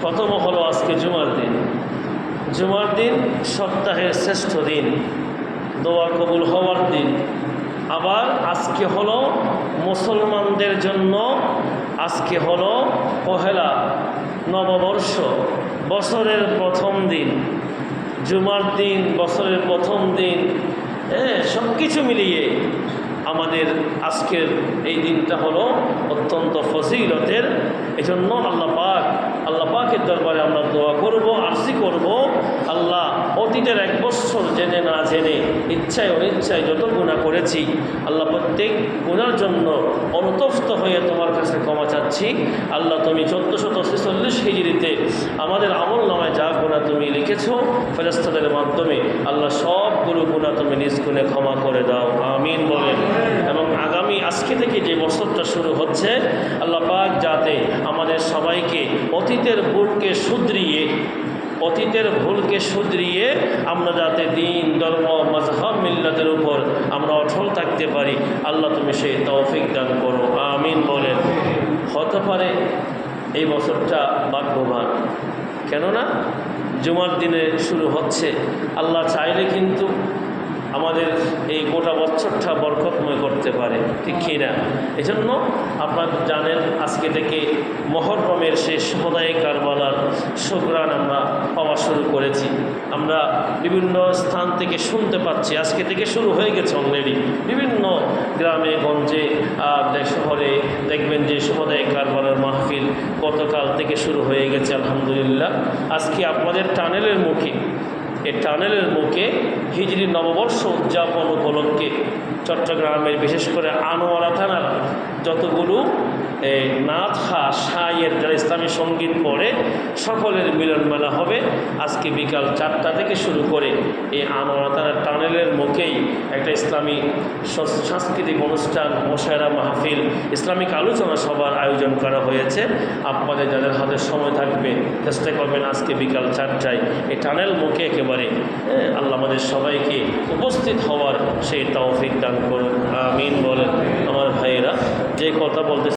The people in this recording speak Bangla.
প্রথম হলো আজকে জুমার দিন। জুমার দিন সপ্তাহের শ্রেষ্ঠ দিন। দোয়া কবুল হওয়ার দিন। আবার আজকে হলো মুসলমানদের জন্য আজকে হলো পহেলা নববর্ষ, বছরের প্রথম দিন। জুমার দিন, বছরের প্রথম দিন হ্যাঁ সব কিছু মিলিয়ে আমাদের আজকের এই দিনটা হলো অত্যন্ত ফজিলতের এজন্য আল্লাহ পাক, আল্লাহ পাকের দরবারে আমরা দোয়া করব, আরজি করব। আল্লাহ অতীতের এক বছর জেনে না জেনে, ইচ্ছায় অনিচ্ছায় যত গুণা করেছি, আল্লাহ প্রত্যেক গুণার জন্য অনুতপ্ত হয়ে তোমার কাছে ক্ষমা চাচ্ছি। আল্লাহ তুমি চোদ্দোশত ছেচল্লিশ হিজড়িতে আমাদের আমল নামায় যা গুণা তুমি লিখেছ ফেরস্তাদের মাধ্যমে আল্লাহ সবগুলো গুণা তুমি নিজ গুণে ক্ষমা করে দাও। আমিন বলেন এবং আগামী আজকে থেকে যে বছরটা শুরু হচ্ছে। আল্লাহ পাক যাতে আমাদের সবাইকে অতীতের ভুলকে শুধরিয়ে, অতীতের ভুলকে শুধরিয়ে আমরা যাতে দিন, ধর্ম মজহব মিল্লাতের উপর আমরা অটল থাকতে পারি। আল্লাহ তুমি সেই তৌফিক দান করো। আমিন বলেন। হতে পারে এই বছরটা ভাগ্যবান। কেননা জুমার দিনে শুরু হচ্ছে। আল্লাহ চাইলে কিন্তু আমাদের এই গোটা বছরটা বরকতময় করতে পারে, ঠিক কি না এই জন্য আপনারা জানেন, আজকে থেকে মহরমের সেই সহদায় কারবালার শুক্রান আমরা পাওয়া শুরু করেছি। আমরা বিভিন্ন স্থান থেকে শুনতে পাচ্ছি। আজকে থেকে শুরু হয়ে গেছে অলরেডি বিভিন্ন গ্রামে, গঞ্জে শহরে দেখবেন যে সহদায় কারবালার মাহফিল গতকাল থেকে শুরু হয়ে গেছে, আলহামদুলিল্লাহ। আজকে আপনাদের টানেলের মুখে, এই টানেলের মুখে হিজরি নববর্ষ উদযাপন উপলক্ষে চট্টগ্রামের বিশেষ করে আনোয়ারা যতগুলো নাথ হা সাইয়ের যারা ইসলামী সংগীত পড়ে, সকলের মিলন মেলা হবে। আজকে বিকাল চারটা থেকে শুরু করে এই আনোয়ারা থানার টানেলের মুখেই একটা ইসলামী সাংস্কৃতিক অনুষ্ঠান, মোশায়রা মাহফিল, ইসলামিক আলোচনা সভার আয়োজন করা হয়েছে। আপনাদের যাদের হাতে সময় থাকবে, চেষ্টা করবেন আজকে বিকাল চারটায় এই টানেল মুখে একেবারে আল্লাহ আমাদের সবাইকে উপস্থিত হওয়ার সেই তৌফিক দান করুন। আমিন বলেন। কথা বলতে